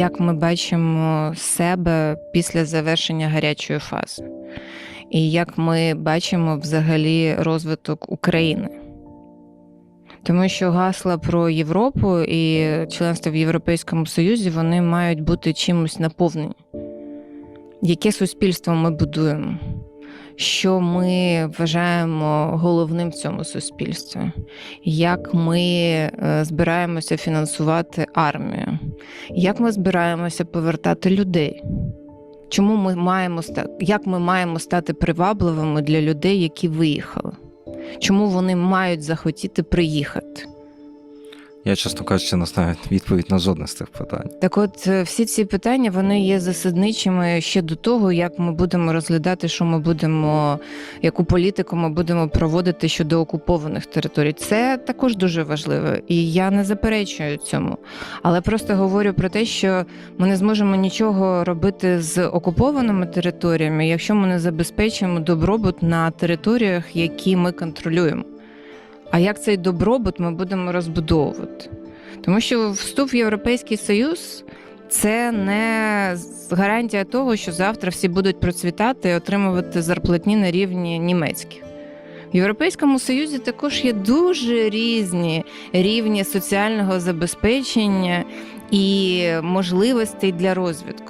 Як ми бачимо себе після завершення гарячої фази, і як ми бачимо взагалі розвиток України. Тому що гасла про Європу і членство в Європейському Союзі вони мають бути чимось наповнені. Яке суспільство ми будуємо? Що ми вважаємо головним в цьому суспільстві? Як ми е, збираємося фінансувати армію? Як ми збираємося повертати людей? Чому ми маємо як ми маємо стати привабливими для людей, які виїхали? Чому вони мають захотіти приїхати? Я, чесно кажучи, не знаю відповідь на жодне з цих питань. Так от е, всі ці питання вони є засадничими ще до того, як ми будемо розглядати, що ми будемо, яку політику ми будемо проводити щодо окупованих територій. Це також дуже важливо, і я не заперечую цьому. Але просто говорю про те, що ми не зможемо нічого робити з окупованими територіями, якщо ми не забезпечимо добробут на територіях, які ми контролюємо. А як цей добробут ми будемо розбудовувати? Тому що вступ в Європейський Союз це не гарантія того, що завтра всі будуть процвітати і отримувати зарплатні на рівні німецьких. В Європейському Союзі також є дуже різні рівні соціального забезпечення і можливостей для розвитку.